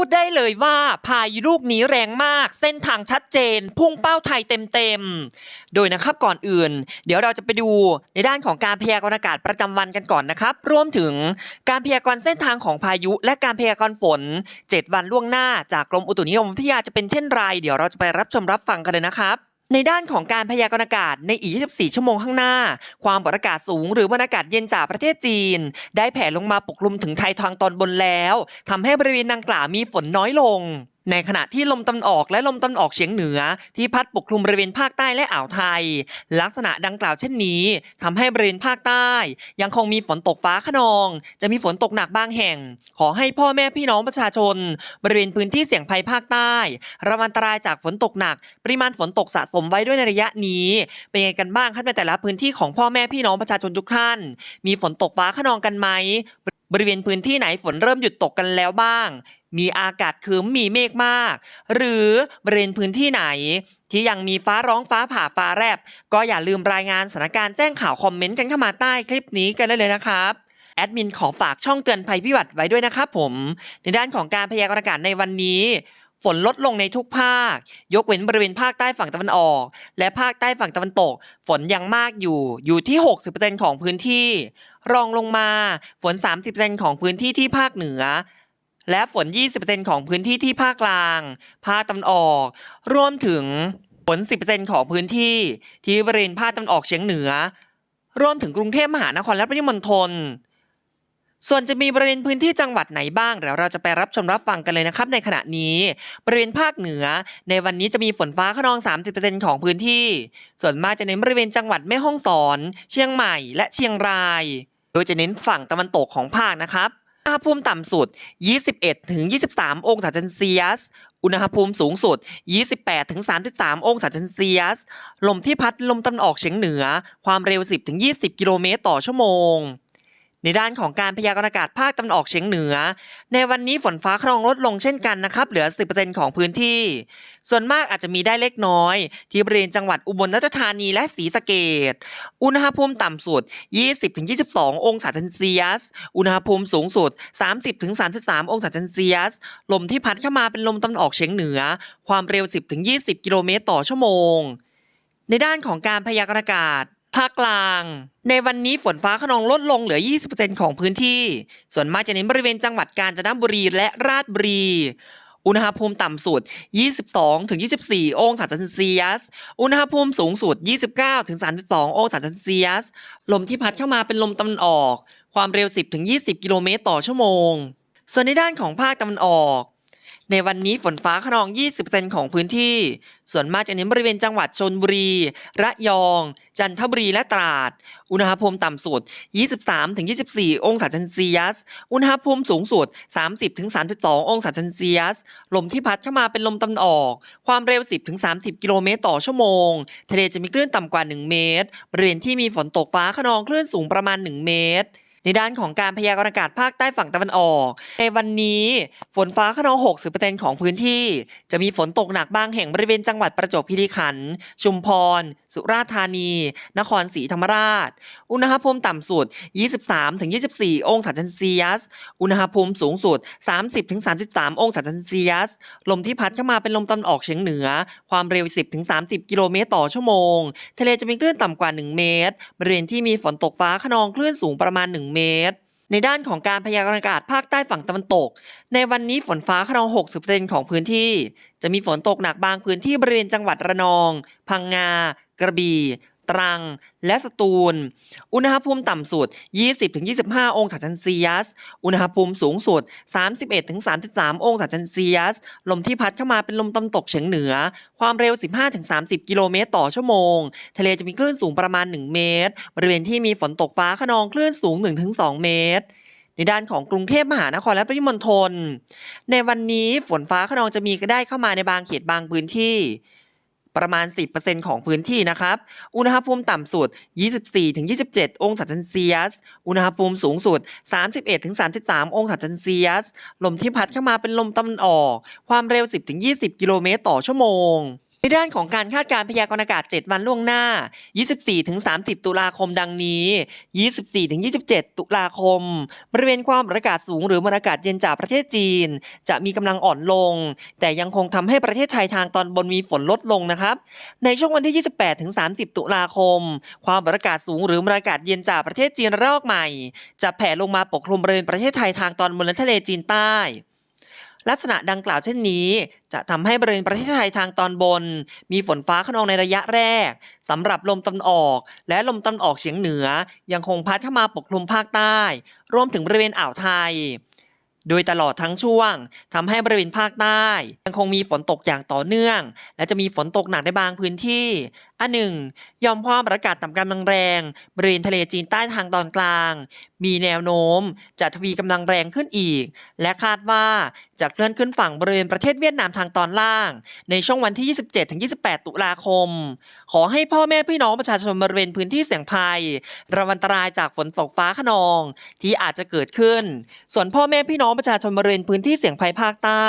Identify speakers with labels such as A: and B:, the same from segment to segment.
A: ูดได้เลยว่าพายุลูกนี้แรงมาก เส้นทางชัดเจน พุ่งเป้าไทยเต็มๆ โดยนะครับก่อนอื่น เดี๋ยวเราจะไปดูในด้านของการพยากรณ์อากาศประจำวันกันก่อนนะครับ รวมถึงการพยากรณ์เส้นทางของพายุ และการพยากรณ์ฝน 7 วันล่วงหน้าจากกรมอุตุนิยมวิทยาจะเป็นเช่นไร เดี๋ยวเราจะไปรับชมรับฟังกันเลยนะครับ ในด้านของการพยากรณ์อากาศในอีก 24 ชั่วโมงข้างหน้า ความกดอากาศสูงหรือมวลอากาศเย็นจากประเทศจีน ได้แผ่ลงมาปกคลุมถึงไทยทางตอนบนแล้วทำให้บริเวณดังกล่าวมีฝนน้อยลง ในขณะที่ลมตะวันออกและลมตะวันออกเฉียงเหนือ ที่พัดปกคลุมบริเวณภาคใต้และอ่าวไทย ลักษณะดังกล่าวเช่นนี้ทำให้บริเวณภาคใต้ ยังคงมีฝนตกฟ้าขนอง จะมีฝนตกหนักบางแห่ง ขอให้พ่อแม่พี่น้องประชาชน บริเวณพื้นที่เสี่ยงภัยภาคใต้ ระวังอันตรายจากฝนตกหนัก ปริมาณฝนตกสะสมไว้ด้วยในระยะนี้ เป็นยังไงกันบ้างครับในแต่ละพื้นที่ของพ่อแม่พี่น้องประชาชนทุกท่าน มีฝนตกฟ้าขนองกันไหมบริเวณพื้นที่ไหนฝนเริ่มหยุดตกกันแล้วบ้าง มีอากาศครึ้มมีเมฆมาก หรือบริเวณพื้นที่ไหน ที่ยังมีฟ้าร้องฟ้าผ่าฟ้าแรบก็อย่าลืมรายงานสถานการณ์แจ้งข่าวคอมเมนต์กันเข้ามาใต้คลิปนี้กันได้เลยนะครับแอดมินขอฝากช่องเตือนภัยพิบัติไว้ด้วยนะครับผม ในด้านของการพยากรณ์อากาศในวันนี้ฝนลดลงในทุกภาค ยกเว้นบริเวณภาคใต้ฝั่งตะวันออก และภาคใต้ฝั่งตะวันตก ฝนยังมากอยู่ อยู่ที่ 60%ของพื้นที่ รองลงมา ฝน 30%ของพื้นที่ที่ภาคเหนือ และฝน 20%ของพื้นที่ที่ภาคกลาง ภาคตะวันออก รวมถึงฝน 10%ของพื้นที่ที่บริเวณภาคตะวันออกเฉียงเหนือ รวมถึงกรุงเทพมหานครและปริมณฑลส่วนจะมีบริเวณพื้นที่จังหวัดไหนบ้างเดี๋ยวเราจะไปรับชมรับฟังกันเลยนะครับ ในขณะนี้ บริเวณภาคเหนือ ในวันนี้จะมีฝนฟ้าขนอง 30%ของพื้นที่ ส่วนมากจะเน้นบริเวณจังหวัดแม่ฮ่องสอน เชียงใหม่ และเชียงราย โดยจะเน้นฝั่งตะวันตกของภาคนะครับ อุณหภูมิต่ำสุด 21 ถึง 23 องศาเซนเซียส อุณหภูมิสูงสุด 28 ถึง 33 องศาเซนเซียส ลมที่พัดลมตะวันออกเฉียงเหนือ ความเร็ว 10 ถึง 20 กิโลเมตรต่อชั่วโมง ในด้านของการพยากรณ์อากาศภาคตะวันออกเฉียงเหนือ ในวันนี้ฝนฟ้าขนองลดลงเช่นกันนะครับ เหลือ 10%ของพื้นที่ ส่วนมากอาจจะมีได้เล็กน้อย ที่บริเวณจังหวัดอุบลราชธานีและศรีสะเกษอุณหภูมิต่ำสุด 20-22 องศาเซนเซียส อุณหภูมิสูงสุด 30-33 องศาเซนเซียส ลมที่พัดเข้ามาเป็นลมตะวันออกเฉียงเหนือ ความเร็ว 10-20 กิโลเมตรต่อชั่วโมง ในด้านของการพยากรณ์อากาศ ภาคกลาง ในวันนี้ฝนฟ้าขนองลดลงเหลือ 20%ของพื้นที่ ส่วนมากจะเน้นบริเวณจังหวัดกาญจนบุรีและราชบุรี อุณหภูมิต่ำสุด 22-24 องศาเซนเซียส อุณหภูมิสูงสุด 29-32 องศาเซนเซียส ลมที่พัดเข้ามาเป็นลมตะวันออก ความเร็ว 10-20 กิโลเมตรต่อชั่วโมง ส่วนในด้านของภาคตะวันออก ในวันนี้ฝนฟ้าขนอง 20%ของพื้นที่ ส่วนมากจะเน้นบริเวณจังหวัดชนบุรี ระยอง จันทบุรีและตราด อุณหภูมิต่ำสุด 23-24 องศาเซนเซียส อุณหภูมิสูงสุด 30-32 องศาเซนเซียส ลมที่พัดเข้ามาเป็นลมตะวันออก ความเร็ว 10-30 กิโลเมตรต่อชั่วโมง ทะเลจะมีคลื่นต่ำกว่า 1 เมตร บริเวณที่มีฝนตกฟ้าขนองคลื่นสูงประมาณ 1 เมตร ในด้านของการพยากรณ์อากาศภาคใต้ฝั่งตะวันออก ในวันนี้ฝนฟ้าขนอง 60%ของพื้นที่ จะมีฝนตกหนักบางแห่งบริเวณจังหวัดประจวบคีรีขันธ์ชุมพร สุราษฎร์ธานี นครศรีธรรมราช อุณหภูมิต่ำสุด 23-24 องศาเซนเซียส อุณหภูมิสูงสุด 30-33 องศาเซนเซียส ลมที่พัดเข้ามาเป็นลมตะวันออกเฉียงเหนือ ความเร็ว 10-30 กิโลเมตรต่อชั่วโมง ทะเลจะมีคลื่นต่ำกว่า 1 เมตร บริเวณที่มีฝนตกฟ้าขนองคลื่นสูงประมาณ 1เมตร ในด้านของการพยากรณ์อากาศภาคใต้ฝั่งตะวันตก ในวันนี้ฝนฟ้าขนอง 60%ของพื้นที่ จะมีฝนตกหนักบางพื้นที่บริเวณจังหวัดระนอง พังงา กระบี่ ตรัง และสตูล อุณหภูมิต่ำสุด 20-25 องศาเซนเซียส อุณหภูมิสูงสุด 31-33 องศาเซนเซียส ลมที่พัดเข้ามาเป็นลมตะวันตกเฉียงเหนือ ความเร็ว 15-30 กิโลเมตรต่อชั่วโมง ทะเลจะมีคลื่นสูงประมาณ 1 เมตร บริเวณที่มีฝนตกฟ้าขนองคลื่นสูง 1-2 เมตรในด้านของกรุงเทพมหานครและปริมณฑลในวันนี้ฝนฟ้าขนองจะมีก็ได้เข้ามาในบางเขตบางพื้นที่ ประมาณ 10%ของพื้นที่นะครับ อุณหภูมิต่ำสุด 24-27 องศาเซนเซียส อุณหภูมิสูงสุด 31-33 องศาเซนเซียส ลมที่พัดเข้ามาเป็นลมตะวันออก ความเร็ว 10-20 กิโลเมตรต่อชั่วโมง ในด้านของการคาดการณ์พยากรณ์อากาศ 7 วันล่วงหน้า 24-30 ตุลาคมดังนี้ 24-27 ตุลาคม บริเวณความอากาศสูงหรือมวลอากาศเย็นจากประเทศจีน จะมีกำลังอ่อนลง แต่ยังคงทำให้ประเทศไทยทางตอนบนมีฝนลดลงนะครับ ในช่วงวันที่ 28-30 ตุลาคม ความอากาศสูงหรือมวลอากาศเย็นจากประเทศจีนระลอกใหม่ จะแผ่ลงมาปกคลุมบริเวณประเทศไทยทางตอนบนและทะเลจีนใต้ ลักษณะดังกล่าวเช่นนี้ จะทำให้บริเวณประเทศไทยทางตอนบน มีฝนฟ้าขนองในระยะแรกสำหรับลมตะวันออก และลมตะวันออกเฉียงเหนือ ยังคงพัดเข้ามาปกคลุมภาคใต้ รวมถึงบริเวณอ่าวไทย โดยตลอดทั้งช่วงทำให้บริเวณภาคใต้ ยังคงมีฝนตกอย่างต่อเนื่อง และจะมีฝนตกหนักในบางพื้นที่ อันหนึ่งยอมความอากาศต่ำกำลังแรงบริเวณทะเลจีนใต้ทางตอนกลาง มีแนวโน้มจะทวีกำลังแรงขึ้นอีก และคาดว่าจะเคลื่อนขึ้นฝั่งบริเวณประเทศเวียดนามทางตอนล่าง ในช่วงวันที่ 27-28 ตุลาคม ขอให้พ่อแม่พี่น้องประชาชนบริเวณพื้นที่เสี่ยงภัยระวังอันตรายจากฝนตกฟ้าขนอง ที่อาจจะเกิดขึ้น ส่วนพ่อแม่พี่น้องประชาชนบริเวณพื้นที่เสี่ยงภัยภาคใต้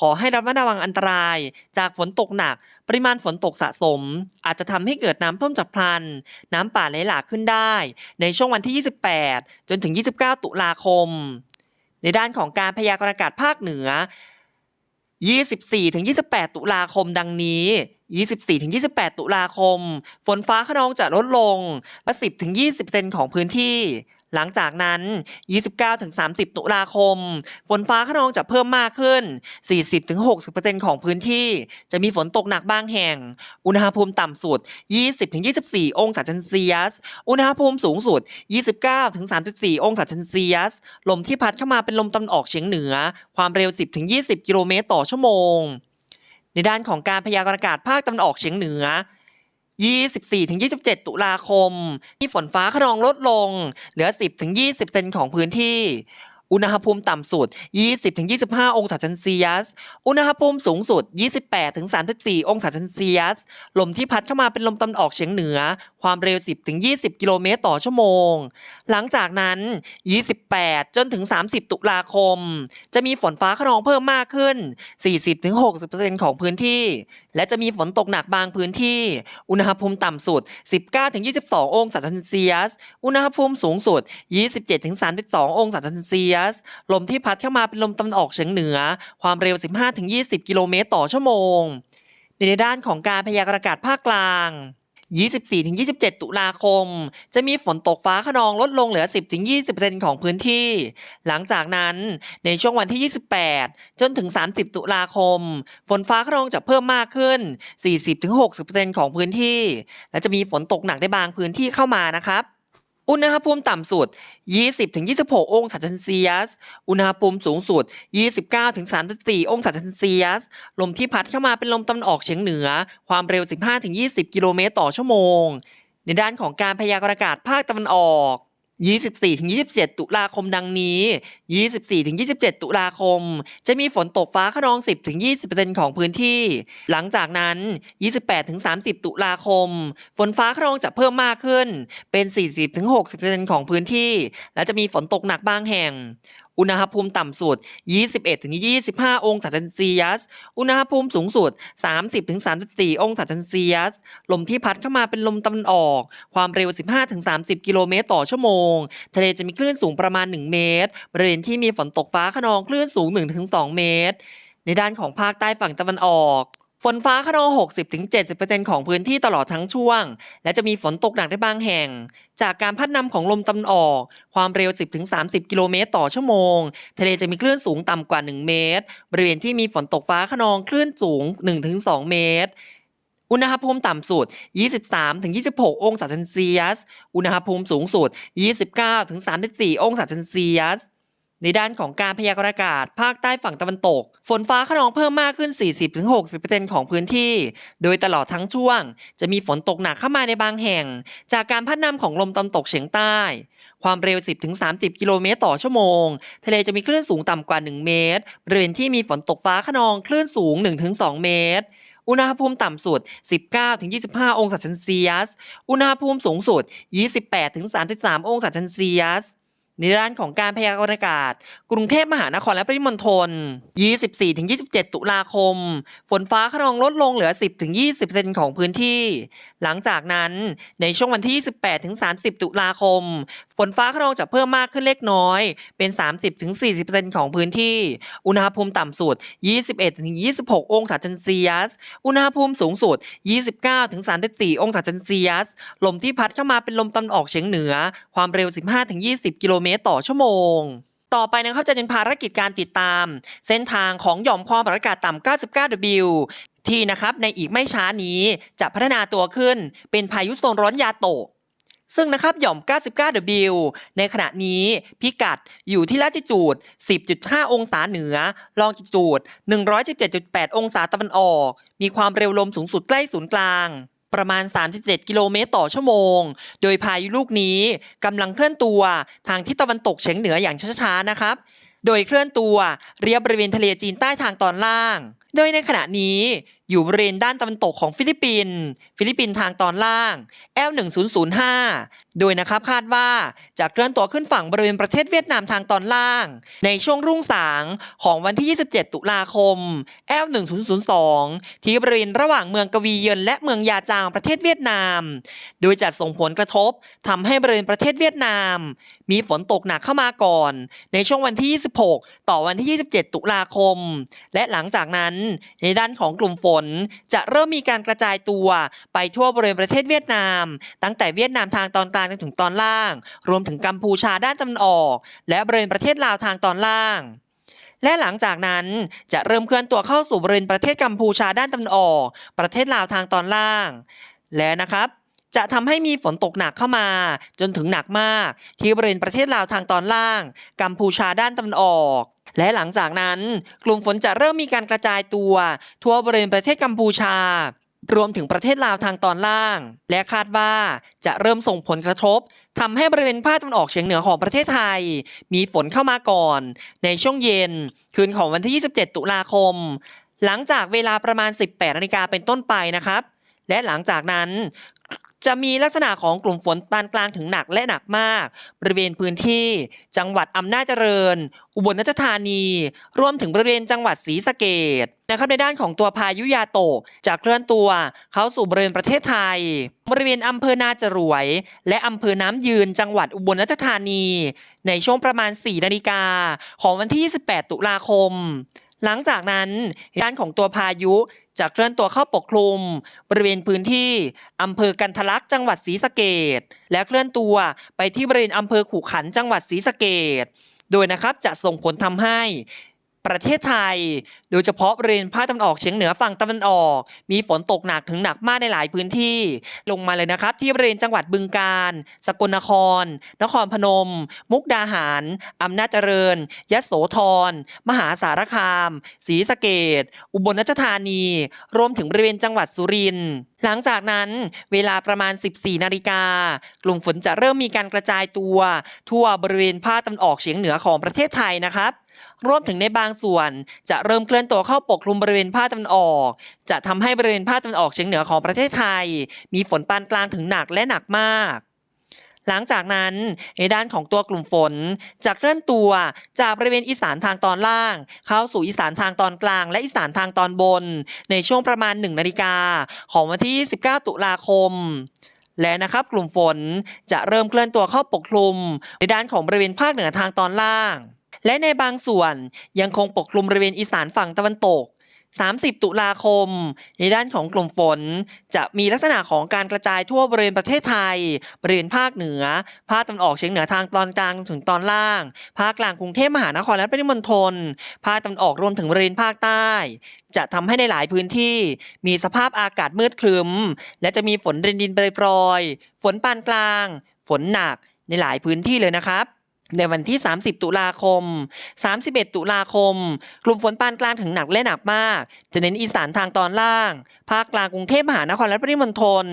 A: ขอให้ระมัดระวังอันตรายจากฝนตกหนัก ปริมาณฝนตกสะสม อาจจะทำให้เกิดน้ำท่วมฉับพลัน น้ำป่าไหลหลากขึ้นได้ ในช่วงวันที่ 28 จนถึง 29 ตุลาคม ในด้านของการพยากรณ์อากาศภาคเหนือ 24-28 ตุลาคมดังนี้ 24-28 ตุลาคม ฝนฟ้าขนองจะลดลงละ10-20 เซนของพื้นที่ หลังจากนั้น 29-30 ตุลาคม ฝนฟ้าขนองจะเพิ่มมากขึ้น 40-60%ของพื้นที่ จะมีฝนตกหนักบางแห่ง อุณหภูมิต่ำสุด 20-24 องศาเซนเซียส อุณหภูมิสูงสุด 29-34 องศาเซนเซียส ลมที่พัดเข้ามาเป็นลมตะวันออกเฉียงเหนือ ความเร็ว 10-20 กิโลเมตรต่อชั่วโมง ในด้านของการพยากรณ์อากาศภาคตะวันออกเฉียงเหนือ 24-27 ตุลาคม มีฝนฟ้าขนองลดลง เหลือ 10-20 เซนของพื้นที่ อุณหภูมิต่ำสุด 20-25 องศาเซนเซียส อุณหภูมิสูงสุด 28-34 องศาเซนเซียส ลมที่พัดเข้ามาเป็นลมตะวันออกเฉียงเหนือ ความเร็ว 10-20 กิโลเมตรต่อชั่วโมง หลังจากนั้น 28 จนถึง 30 ตุลาคม จะมีฝนฟ้าขนองเพิ่มมากขึ้น 40-60%ของพื้นที่ และจะมีฝนตกหนักบางพื้นที่ อุณหภูมิต่ำสุด 19-22 องศาเซนเซียส อุณหภูมิสูงสุด 27-32 องศาเซนเซียส ลมที่พัดเข้ามาเป็นลมตะวันออกเฉียงเหนือ ความเร็ว 15-20 กิโลเมตรต่อชั่วโมง ในด้านของการพยากรณ์อากาศภาคกลาง 24-27 ตุลาคม จะมีฝนตกฟ้าขนองลดลงเหลือ 10-20%ของพื้นที่ หลังจากนั้นในช่วงวันที่ 28 จนถึง 30 ตุลาคม ฝนฟ้าขนองจะเพิ่มมากขึ้น 40-60%ของพื้นที่ และจะมีฝนตกหนักในบางพื้นที่เข้ามานะครับ อุณหภูมิต่ำสุด 20-26 องศาเซนเซียส อุณหภูมิสูงสุด 29-34 องศาเซนเซียส ลมที่พัดเข้ามาเป็นลมตะวันออกเฉียงเหนือ ความเร็ว 15-20 กิโลเมตรต่อชั่วโมง ในด้านของการพยากรณ์อากาศภาคตะวันออก 24-27 ตุลาคมดังนี้ 24-27 ตุลาคม จะมีฝนตกฟ้าขนอง 10-20%ของพื้นที่ หลังจากนั้น 28-30 ตุลาคม ฝนฟ้าขนองจะเพิ่มมากขึ้น เป็น 40-60%ของพื้นที่ และจะมีฝนตกหนักบางแห่ง อุณหภูมิต่ำสุด 21-25 องศาเซนเซียส อุณหภูมิสูงสุด 30-34 องศาเซนเซียส ลมที่พัดเข้ามาเป็นลมตะวันออก ความเร็ว 15-30 กิโลเมตรต่อชั่วโมง ทะเลจะมีคลื่นสูงประมาณ 1 เมตร บริเวณที่มีฝนตกฟ้าขนองคลื่นสูง 1-2 เมตร ในด้านของภาคใต้ฝั่งตะวันออก ฝนฟ้าขนอง60-70%ของพื้นที่ตลอดทั้งช่วง และจะมีฝนตกหนักในบางแห่ง จากการพัดนำของลมตะวันออก ความเร็ว 10-30 กิโลเมตรต่อชั่วโมง ทะเลจะมีคลื่นสูงต่ำกว่า 1 เมตร บริเวณที่มีฝนตกฟ้าขนองคลื่นสูง 1-2 เมตร อุณหภูมิต่ำสุด 23-26 องศาเซนเซียส อุณหภูมิสูงสุด 29-34 องศาเซนเซียส ในด้านของการพยากรณ์อากาศ ภาคใต้ฝั่งตะวันตก ฝนฟ้าขนองเพิ่มมากขึ้น 40-60%ของพื้นที่ โดยตลอดทั้งช่วง จะมีฝนตกหนักเข้ามาในบางแห่ง จากการพัดนำของลมตะวันตกเฉียงใต้ ความเร็ว 10-30 กิโลเมตรต่อชั่วโมง ทะเลจะมีคลื่นสูงต่ำกว่า 1 เมตรบริเวณที่มีฝนตกฟ้าขนองคลื่นสูง 1-2 เมตรอุณหภูมิต่ำสุด 19-25 องศาเซนเซียส อุณหภูมิสูงสุด 28-33 องศาเซนเซียส ในในด้านของการพยากรณ์อากาศ กรุงเทพมหานครและปริมณฑล 24-27 ตุลาคม ฝนฟ้าขนองลดลงเหลือ 10-20เซนของพื้นที่ หลังจากนั้นในช่วงวันที่ 28-30 ตุลาคม ฝนฟ้าขนองจะเพิ่มมากขึ้นเล็กน้อย เป็น 30-40เซนของพื้นที่ อุณหภูมิต่ำสุด 21-26 องศาเซนเซียส อุณหภูมิสูงสุด 29-34 องศาเซนเซียส ลมที่พัดเข้ามาเป็นลมตะวันออกเฉียงเหนือ ความเร็ว 15-20 กิโลเมตรต่อชั่วโมงต่อไปนะครับจะเป็นภารกิจการติดตาม เส้นทางของหย่อมความกดอากาศต่ำ 99W ที่นะครับในอีกไม่ช้านี้จะพัฒนาตัวขึ้นเป็นพายุโซนร้อนยาโตะ ซึ่งนะครับหย่อม 99W ในขณะนี้พิกัดอยู่ที่ละจิจูด 10.5 องศาเหนือ ลองจิจูด 117.8 องศาตะวันออก มีความเร็วลมสูงสุดใกล้ศูนย์กลาง ประมาณ 37 กิโลเมตรต่อชั่วโมง โดยพายุลูกนี้กำลังเคลื่อนตัวทางทิศตะวันตกเฉียงเหนืออย่างช้าๆนะครับ โดยเคลื่อนตัวเรียบบริเวณทะเลจีนใต้ทางตอนล่าง โดยในขณะนี้ อยู่บริเวณด้านตะวันตกของฟิลิปปินส์ฟิลิปปินส์ทางตอนล่าง L1005 โดยนะครับคาดว่าจะเคลื่อนตัวขึ้นฝั่งบริเวณประเทศเวียดนามทางตอนล่าง ในช่วงรุ่งสางของวันที่ 27 ตุลาคม L1002 ที่บริเวณระหว่างเมืองกวีเยินและเมืองยาจางประเทศเวียดนาม โดยจะส่งผลกระทบทำให้บริเวณประเทศเวียดนาม มีฝนตกหนักเข้ามาก่อน ในช่วงวันที่ 26 ต่อวันที่ 27 ตุลาคม และหลังจากนั้นในด้านของกลุ่มฝนจะเริ่มมีการกระจายตัวไปทั่วบริเวณประเทศเวียดนาม ตั้งแต่เวียดนามทางตอนกลางจนถึงตอนล่าง รวมถึงกัมพูชาด้านตะวันออก และบริเวณประเทศลาวทางตอนล่างและหลังจากนั้นจะเริ่มเคลื่อนตัวเข้าสู่บริเวณประเทศกัมพูชาด้านตะวันออก ประเทศลาวทางตอนล่าง และนะครับจะทำให้มีฝนตกหนักเข้ามา จนถึงหนักมาก ที่บริเวณประเทศลาวทางตอนล่าง กัมพูชาด้านตะวันออก และหลังจากนั้นกลุ่มฝนจะเริ่มมีการกระจายตัว ทั่วบริเวณประเทศกัมพูชา รวมถึงประเทศลาวทางตอนล่าง และคาดว่าจะเริ่มส่งผลกระทบทำให้บริเวณภาคตะวันออกเฉียงเหนือของประเทศไทย มีฝนเข้ามาก่อน ในช่วงเย็น คืนของวันที่ 27 ตุลาคม หลังจากเวลาประมาณ 18นาฬิกาเป็นต้นไปนะครับ และหลังจากนั้น จะมีลักษณะของกลุ่มฝนปานกลางถึงหนักและหนักมาก บริเวณพื้นที่ จังหวัดอำนาจเจริญ อุบลราชธานี รวมถึงบริเวณจังหวัดศรีสะเกษนะครับในด้านของตัวพายุยาโตะจะเคลื่อนตัวเข้าสู่บริเวณประเทศไทย บริเวณอำเภอนาจรวย และอำเภอน้ำยืนจังหวัดอุบลราชธานี ในช่วงประมาณ 4 นาฬิกาของวันที่ 28 ตุลาคม หลังจากนั้นด้านของตัวพายุ จะเคลื่อนตัวเข้าปกคลุม บริเวณพื้นที่อำเภอกันทะลักษ์จังหวัดศรีสะเกดและเคลื่อนตัวไปที่บริเวณอำเภอขู่ขันจังหวัดศรีสะเกดโดยนะครับจะส่งผลทำให้ ประเทศไทย โดยเฉพาะบริเวณภาคตะวันออกเฉียงเหนือฝั่งตะวันออก มีฝนตกหนักถึงหนักมากในหลายพื้นที่ ลงมาเลยนะครับ ที่บริเวณจังหวัดบึงกาฬสกลนคร นครพนม มุกดาหาร อำนาจเจริญยโสธรมหาสารคามศรีสะเกษอุบลราชธานี รวมถึงบริเวณจังหวัดสุรินทร์หลังจากนั้นเวลาประมาณ 14 นาฬิกา กลุ่มฝนจะเริ่มมีการกระจายตัว ทั่วบริเวณภาคตะวันออกเฉียงเหนือของประเทศไทยนะครับ รวมถึงในบางส่วน จะเริ่มเคลื่อนตัวเข้าปกคลุมบริเวณภาคตะวันออก จะทำให้บริเวณภาคตะวันออกเฉียงเหนือของประเทศไทย มีฝนปานกลางถึงหนักและหนักมากหลังจากนั้นในด้านของตัวกลุ่มฝนจะเคลื่อนตัวจากบริเวณอีสานทางตอนล่าง เข้าสู่อีสานทางตอนกลาง และอีสานทางตอนบน ในช่วงประมาณ 1 นาฬิกาของวันที่29ตุลาคม และนะครับกลุ่มฝนจะเริ่มเคลื่อนตัวเข้าปกคลุม ในด้านของบริเวณภาคเหนือทางตอนล่าง และในบางส่วนยังคงปกคลุมบริเวณอีสานฝั่งตะวันตก 30 ตุลาคม ในด้านของกลุ่มฝน จะมีลักษณะของการกระจายทั่วบริเวณประเทศไทย บริเวณภาคเหนือ ภาคตะวันออกเฉียงเหนือทางตอนกลางถึงตอนล่าง ภาคกลางกรุงเทพมหานครและปริมณฑล ภาคตะวันออกรวมถึงบริเวณภาคใต้ จะทำให้ในหลายพื้นที่ มีสภาพอากาศมืดครึ้ม และจะมีฝนรินดินโปรยฝนปานกลาง ฝนหนักในหลายพื้นที่เลยนะครับ ในวันที่ 30 ตุลาคม 31 ตุลาคม กลุ่มฝนปานกลางถึงหนักและหนักมาก จะเน้นอีสานทางตอนล่าง ภาคกลางกรุงเทพมหานครและปริมณฑล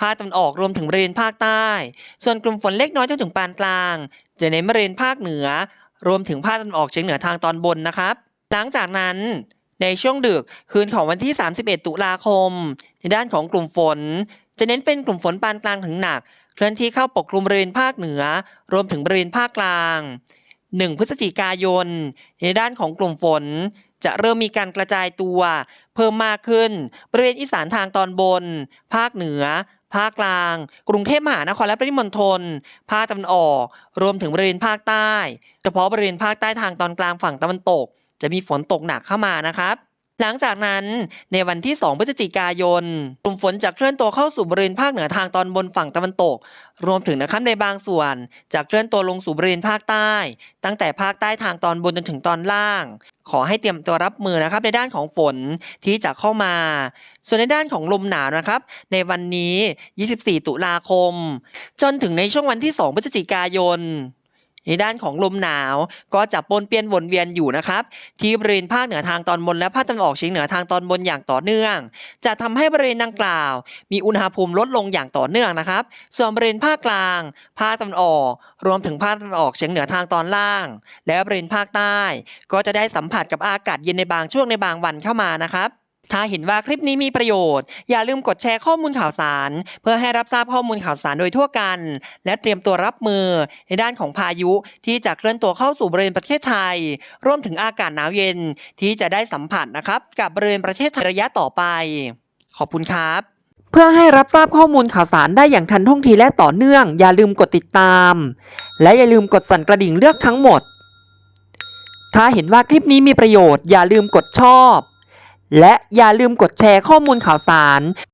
A: ภาคตะวันออกรวมถึงบริเวณภาคใต้ ส่วนกลุ่มฝนเล็กน้อยจนถึงปานกลาง จะเน้นบริเวณภาคเหนือ รวมถึงภาคตะวันออกเฉียงเหนือทางตอนบนนะครับ หลังจากนั้นในช่วงดึกคืนของวันที่ 31 ตุลาคม ในด้านของกลุ่มฝน จะเน้นเป็นกลุ่มฝนปานกลางถึงหนัก เคลื่อนที่เข้าปกคลุมบริเวณภาคเหนือ รวมถึงบริเวณภาคกลาง 1 พฤศจิกายน ในด้านของกลุ่มฝน จะเริ่มมีการกระจายตัว เพิ่มมากขึ้น บริเวณอีสานทางตอนบน ภาคเหนือ ภาคกลาง กรุงเทพมหานครและปริมณฑลภาคตะวันออก รวมถึงบริเวณภาคใต้ เฉพาะบริเวณภาคใต้ทางตอนกลางฝั่งตะวันตก จะมีฝนตกหนักเข้ามานะครับ หลังจากนั้นในวันที่ 2 พฤศจิกายน กลุ่มฝนจะเคลื่อนตัวเข้าสู่บริเวณภาคเหนือทางตอนบนฝั่งตะวันตก รวมถึงนะครับในบางส่วนจะเคลื่อนตัวลงสู่บริเวณภาคใต้ ตั้งแต่ภาคใต้ทางตอนบนจนถึงตอนล่าง ขอให้เตรียมตัวรับมือนะครับในด้านของฝนที่จะเข้ามา ส่วนในด้านของลมหนาวนะครับ ในวันนี้ 24 ตุลาคม จนถึงในช่วงวันที่ 2 พฤศจิกายน ในด้านของลมหนาวก็จะปนเปียนวนเวียนอยู่นะครับที่บริเวณภาคเหนือทางตอนบนและภาคตะวันออกเฉียงเหนือทางตอนบนอย่างต่อเนื่อง จะทำให้บริเวณดังกล่าว มีอุณหภูมิลดลงอย่างต่อเนื่องนะครับ ส่วนบริเวณภาคกลาง ภาคตะวันออก รวมถึงภาคตะวันออกเฉียงเหนือทางตอนล่าง และบริเวณภาคใต้ ก็จะได้สัมผัสกับอากาศเย็นในบางช่วงในบางวันเข้ามานะครับ ถ้าเห็นว่าคลิปนี้มีประโยชน์ อย่าลืมกดแชร์ข้อมูลข่าวสาร เพื่อให้รับทราบข้อมูลข่าวสารโดยทั่วกัน และเตรียมตัวรับมือในด้านของพายุที่จะเคลื่อนตัวเข้าสู่บริเวณประเทศไทย รวมถึงอากาศหนาวเย็นที่จะได้สัมผัสนะครับ กับบริเวณประเทศไทยระยะต่อไป ขอบคุณครับ เพื่อให้รับทราบข้อมูลข่าวสารได้อย่างทันท่วงทีและต่อเนื่อง อย่าลืมกดติดตาม และอย่าลืมกดสั่นกระดิ่งเลือกทั้งหมด ถ้าเห็นว่าคลิปนี้มีประโยชน์ อย่าลืมกดชอบ และอย่าลืมกดแชร์ข้อมูลข่าวสาร